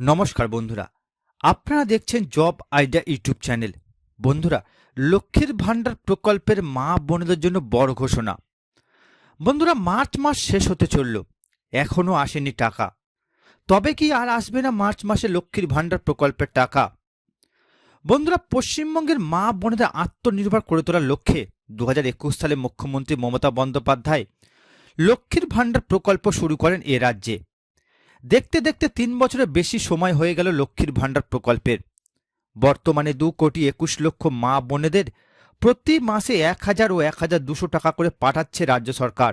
নমস্কার বন্ধুরা, আপনারা দেখছেন জব আইডিয়া ইউটিউব চ্যানেল। বন্ধুরা, লক্ষ্মীর ভাণ্ডার প্রকল্পের মা বোনেদের জন্য বড় ঘোষণা। বন্ধুরা, মার্চ মাস শেষ হতে চলল এখনও আসেনি টাকা। তবে কি আর আসবে না মার্চ মাসে লক্ষ্মীর ভাণ্ডার প্রকল্পের টাকা? বন্ধুরা, পশ্চিমবঙ্গের মা বোনেদের আত্মনির্ভর করে তোলার লক্ষ্যে দু হাজার একুশ সালে মুখ্যমন্ত্রী মমতা বন্দ্যোপাধ্যায় লক্ষ্মীর ভাণ্ডার প্রকল্প শুরু করেন এ রাজ্যে। দেখতে দেখতে তিন বছরের বেশি সময় হয়ে গেল লক্ষ্মীর ভাণ্ডার প্রকল্পের। বর্তমানে দু কোটি একুশ লক্ষ মা বোনেদের প্রতি মাসে এক হাজার ও এক হাজার দুশো টাকা করে পাঠাচ্ছে রাজ্য সরকার।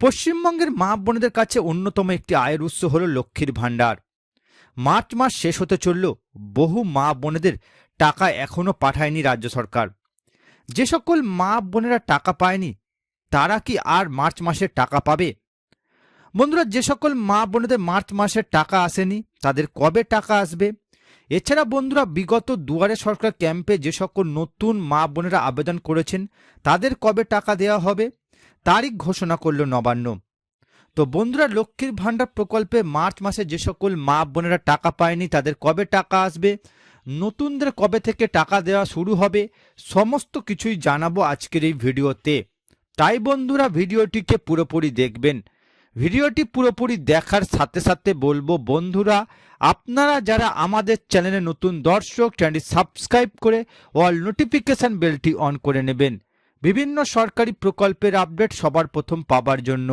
পশ্চিমবঙ্গের মা বোনেদের কাছে অন্যতম একটি আয়ের উৎস হল লক্ষ্মীর ভাণ্ডার। মার্চ মাস শেষ হতে চলল, বহু মা বোনেদের টাকা এখনও পাঠায়নি রাজ্য সরকার। যে সকল মা বোনেরা টাকা পায়নি, তারা কি আর মার্চ মাসের টাকা পাবে? বন্ধুরা, যে সকল মা বোনেদের মার্চ মাসের টাকা আসেনি, তাদের কবে টাকা আসবে? এছাড়া বন্ধুরা, বিগত দুয়ারে সরকার ক্যাম্পে যে সকল নতুন মা বোনেরা আবেদন করেছেন, তাদের কবে টাকা দেওয়া হবে? তারিখ ঘোষণা করল নবান্ন। তো বন্ধুরা, লক্ষ্মীর ভাণ্ডার প্রকল্পে মার্চ মাসে যে সকল মা বোনেরা টাকা পায়নি, তাদের কবে টাকা আসবে? নতুনদের কবে থেকে টাকা দেওয়া শুরু হবে? সমস্ত কিছুই জানাব আজকের এই ভিডিওতে। তাই বন্ধুরা, ভিডিওটিকে পুরোপুরি দেখবেন। ভিডিওটি পুরোপুরি দেখার সাথে সাথে বলব, বন্ধুরা, আপনারা যারা আমাদের চ্যানেলে নতুন দর্শক, চ্যানেলটি সাবস্ক্রাইব করে অল নোটিফিকেশন বেলটি অন করে নেবেন। বিভিন্ন সরকারি প্রকল্পের আপডেট সবার প্রথম পাবার জন্য।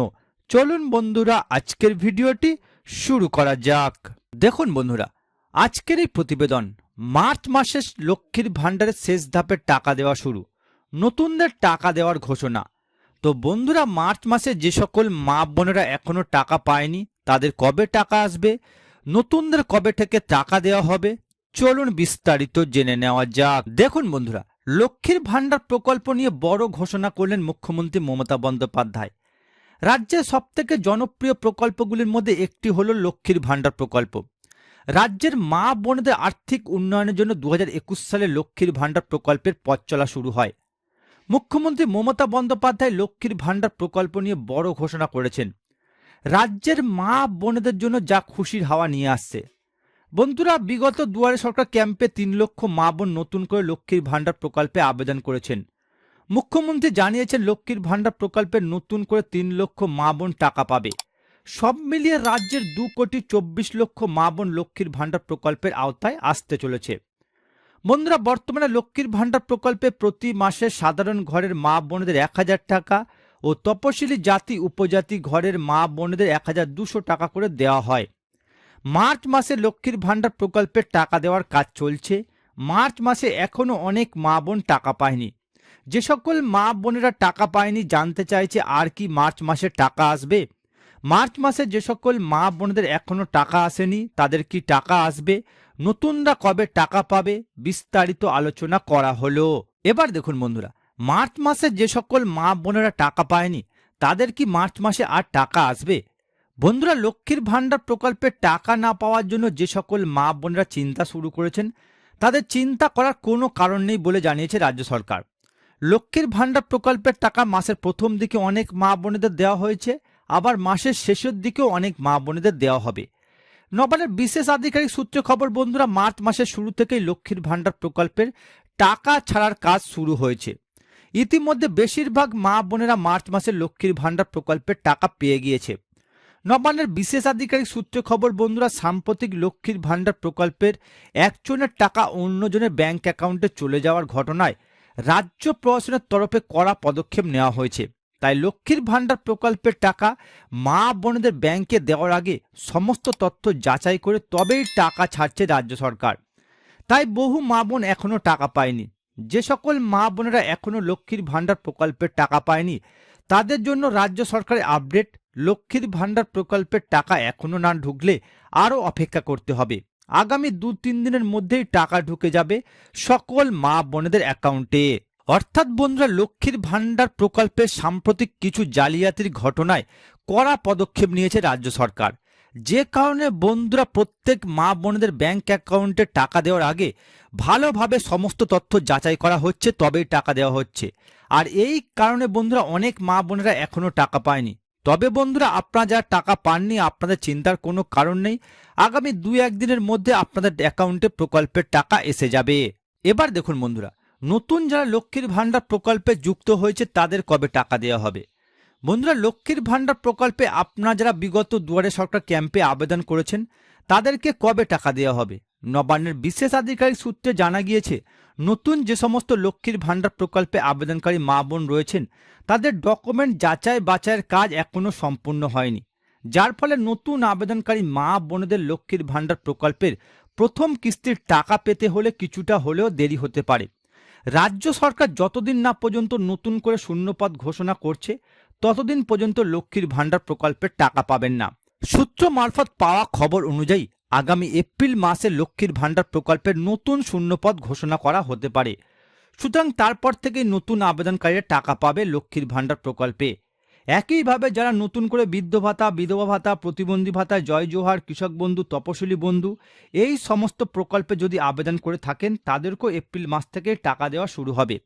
চলুন, বন্ধুরা, আজকের ভিডিওটি শুরু করা যাক। দেখুন, বন্ধুরা, আজকের এই প্রতিবেদন, মার্চ মাসে লক্ষ্মীর ভাণ্ডারের শেষ ধাপের টাকা দেওয়া শুরু। নতুনদের টাকা দেওয়ার ঘোষণা। তো বন্ধুরা মার্চ মাসে যে সকল মা বোনেরা এখনও টাকা পায়নি, তাদের কবে টাকা আসবে? নতুনদের কবে থেকে টাকা দেওয়া হবে? চলুন বিস্তারিত জেনে নেওয়া যাক। দেখুন বন্ধুরা, লক্ষ্মীর ভাণ্ডার প্রকল্প নিয়ে বড় ঘোষণা করলেন মুখ্যমন্ত্রী মমতা বন্দ্যোপাধ্যায়। রাজ্যের সবথেকে জনপ্রিয় প্রকল্পগুলির মধ্যে একটি হল লক্ষ্মীর ভাণ্ডার প্রকল্প। রাজ্যের মা বোনদের আর্থিক উন্নয়নের জন্য দু হাজার একুশ সালে লক্ষ্মীর ভাণ্ডার প্রকল্পের পথ চলা শুরু হয়। মুখ্যমন্ত্রী মমতা বন্দ্যোপাধ্যায় লক্ষ্মীর ভাণ্ডার প্রকল্প নিয়ে বড় ঘোষণা করেছেন। রাজ্যের মা বোনেদের জন্য যা খুশির হাওয়া নিয়ে আসছে। বন্ধুরা, বিগত দুয়ারে সরকার ক্যাম্পে তিন লক্ষ মা বোন নতুন করে লক্ষ্মীর ভাণ্ডার প্রকল্পে আবেদন করেছেন। মুখ্যমন্ত্রী জানিয়েছেন, লক্ষ্মীর ভাণ্ডার প্রকল্পে নতুন করে তিন লক্ষ মা বোন টাকা পাবে। সব মিলিয়ে রাজ্যের দু কোটি চব্বিশ লক্ষ মা বোন লক্ষ্মীর ভাণ্ডার প্রকল্পের আওতায় আসতে চলেছে। বন্ধুরা বর্তমানে লক্ষ্মীর ভাণ্ডার প্রকল্পে প্রতি মাসে সাধারণ ঘরের মা বোনেদের এক হাজার টাকা ও তপশিলি জাতি উপজাতি ঘরের মা বোনেদের এক হাজার দুশো টাকা করে দেওয়া হয়। মার্চ মাসে লক্ষ্মীর ভাণ্ডার প্রকল্পের টাকা দেওয়ার কাজ চলছে। মার্চ মাসে এখনও অনেক মা বোন টাকা পায়নি। যে সকল মা বোনেরা টাকা পায়নি জানতে চাইছে আর কি মার্চ মাসে টাকা আসবে। মার্চ মাসে যে সকল মা বোনদের এখনও টাকা আসেনি, তাদের কি টাকা আসবে? নতুনরা কবে টাকা পাবে বিস্তারিত আলোচনা করা হলো। এবার দেখুন বন্ধুরা, মার্চ মাসে যে সকল মা বোনেরা টাকা পায়নি, তাদের কি মার্চ মাসে আর টাকা আসবে? বন্ধুরা, লক্ষ্মীর ভাণ্ডার প্রকল্পে টাকা না পাওয়ার জন্য যে সকল মা বোনেরা চিন্তা শুরু করেছেন, তাদের চিন্তা করার কোনো কারণ নেই বলে জানিয়েছে রাজ্য সরকার। লক্ষ্মীর ভাণ্ডার প্রকল্পের টাকা মাসের প্রথম দিকে অনেক মা বোনেদের দেওয়া হয়েছে, আবার মাসের শেষের দিকেও অনেক মা বোনেদের দেওয়া হবে। নবান্নের বিশেষ আধিকারিক সূত্রে খবর, বন্ধুরা, মার্চ মাসের শুরু থেকেই লক্ষ্মীর ভাণ্ডার প্রকল্পের টাকা ছাড়ার কাজ শুরু হয়েছে। ইতিমধ্যে বেশিরভাগ মা বোনেরা মার্চ মাসে লক্ষ্মীর ভাণ্ডার প্রকল্পের টাকা পেয়ে গিয়েছে। নবান্নের বিশেষ আধিকারিক সূত্রে খবর, বন্ধুরা, সাম্প্রতিক লক্ষ্মীর ভাণ্ডার প্রকল্পের একজনের টাকা অন্যজনের ব্যাংক অ্যাকাউন্টে চলে যাওয়ার ঘটনায় রাজ্য প্রশাসনের তরফে কড়া পদক্ষেপ নেওয়া হয়েছে। তাই লক্ষ্মীর ভাণ্ডার প্রকল্পের টাকা মা বোনেদের ব্যাংকে দেওয়ার আগে সমস্ত তথ্য যাচাই করে তবেই টাকা ছাড়ছে রাজ্য সরকার। তাই বহু মা বোন এখনও টাকা পায়নি। যে সকল মা বোনেরা এখনও লক্ষ্মীর ভাণ্ডার প্রকল্পের টাকা পায়নি, তাদের জন্য রাজ্য সরকারের আপডেট, লক্ষ্মীর ভাণ্ডার প্রকল্পের টাকা এখনও না ঢুকলে আরও অপেক্ষা করতে হবে। আগামী দু তিন দিনের মধ্যেই টাকা ঢুকে যাবে সকল মা বোনেদের অ্যাকাউন্টে। অর্থাৎ বন্ধুরা, লক্ষ্মীর ভাণ্ডার প্রকল্পের সাম্প্রতিক কিছু জালিয়াতির ঘটনায় কড়া পদক্ষেপ নিয়েছে রাজ্য সরকার। যে কারণে বন্ধুরা, প্রত্যেক মা বোনদের ব্যাংক অ্যাকাউন্টে টাকা দেওয়ার আগে ভালোভাবে সমস্ত তথ্য যাচাই করা হচ্ছে, তবেই টাকা দেওয়া হচ্ছে। আর এই কারণে বন্ধুরা, অনেক মা বোনেরা এখনও টাকা পায়নি। তবে বন্ধুরা, আপনারা যারা টাকা পাননি, আপনাদের চিন্তার কোনো কারণ নেই। আগামী দু একদিনের মধ্যে আপনাদের অ্যাকাউন্টে প্রকল্পের টাকা এসে যাবে। এবার দেখুন বন্ধুরা নতুন যারা লক্ষ্মীর ভাণ্ডার প্রকল্পে যুক্ত হয়েছে, তাদের কবে টাকা দেওয়া হবে? বন্ধুরা, লক্ষ্মীর ভাণ্ডার প্রকল্পে আপনারা যারা বিগত দুয়ারে সরকার ক্যাম্পে আবেদন করেছেন, তাদেরকে কবে টাকা দেওয়া হবে? নবান্নের বিশেষ আধিকারিক সূত্রে জানা গিয়েছে, নতুন যে সমস্ত লক্ষ্মীর ভাণ্ডার প্রকল্পে আবেদনকারী মা বোন রয়েছেন, তাদের ডকুমেন্ট যাচাই বাছাইয়ের কাজ এখনও সম্পূর্ণ হয়নি। যার ফলে নতুন আবেদনকারী মা বোনদের লক্ষ্মীর ভাণ্ডার প্রকল্পের প্রথম কিস্তির টাকা পেতে হলে কিছুটা হলেও দেরি হতে পারে। রাজ্য সরকার যতদিন না পর্যন্ত নতুন করে শূন্যপদ ঘোষণা করছে, ততদিন পর্যন্ত লক্ষ্মীর ভাণ্ডার প্রকল্পের টাকা পাবেন না। সূত্র মারফত পাওয়া খবর অনুযায়ী, আগামী এপ্রিল মাসে লক্ষ্মীর ভাণ্ডার প্রকল্পের নতুন শূন্যপদ ঘোষণা করা হতে পারে। সুতরাং তারপর থেকে নতুন আবেদনকারীরা টাকা পাবে লক্ষ্মীর ভাণ্ডার প্রকল্পে। একইভাবে যারা নতুন করে বৃদ্ধ ভাতা, বিধবা ভাতা, প্রতিবন্ধী ভাতা, জয় জোহার, কৃষক বন্ধু, তপশিলি বন্ধু, এই সমস্ত প্রকল্পে যদি আবেদন করে থাকেন, তাদেরকেও এপ্রিল মাস থেকে টাকা দেওয়া শুরু হবে।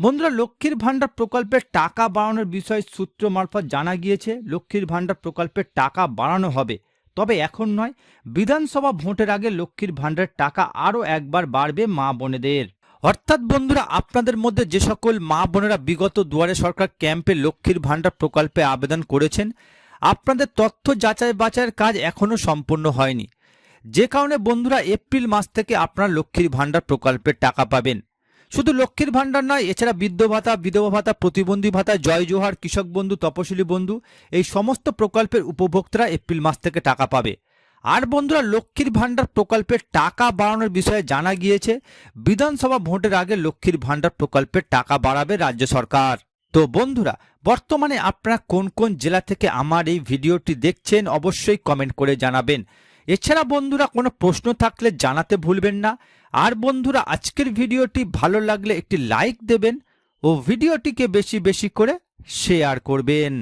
বন্ধুরা, লক্ষ্মীর ভাণ্ডার প্রকল্পের টাকা বাড়ানোর বিষয়ে সূত্র মারফত জানা গিয়েছে, লক্ষ্মীর ভাণ্ডার প্রকল্পের টাকা বাড়ানো হবে। তবে এখন নয়, বিধানসভা ভোটের আগে লক্ষ্মীর ভাণ্ডারের টাকা আরও একবার বাড়বে মা বোনেদের। অর্থাৎ বন্ধুরা, আপনাদের মধ্যে যে সকল মা বোনেরা বিগত দুয়ারে সরকার ক্যাম্পে লক্ষ্মীর ভাণ্ডার প্রকল্পে আবেদন করেছেন, আপনাদের তথ্য যাচাই বাছাইয়ের কাজ এখনও সম্পূর্ণ হয়নি। যে কারণে বন্ধুরা, এপ্রিল মাস থেকে আপনারা লক্ষ্মীর ভাণ্ডার প্রকল্পের টাকা পাবেন। শুধু লক্ষ্মীর ভাণ্ডার নয়, এছাড়া বৃদ্ধ ভাতা, বিধবা ভাতা, প্রতিবন্ধী ভাতা, জয় জোহার, কৃষক বন্ধু, তপশিলি বন্ধু, এই সমস্ত প্রকল্পের উপভোক্তারা এপ্রিল মাস থেকে টাকা পাবে। আর বন্ধুরা লক্ষ্মীর ভাণ্ডার প্রকল্পের টাকা বাড়ানোর বিষয়ে জানা গিয়েছে, বিধানসভা ভোটের আগে লক্ষ্মীর ভাণ্ডার প্রকল্পের টাকা বাড়াবে রাজ্য সরকার। তো বন্ধুরা, বর্তমানে আপনারা কোন কোন জেলা থেকে আমার এই ভিডিওটি দেখছেন অবশ্যই কমেন্ট করে জানাবেন। এছাড়া বন্ধুরা কোনো প্রশ্ন থাকলে জানাতে ভুলবেন না। আর বন্ধুরা, আজকের ভিডিওটি ভালো লাগলে একটি লাইক দেবেন ও ভিডিওটিকে বেশি বেশি করে শেয়ার করবেন।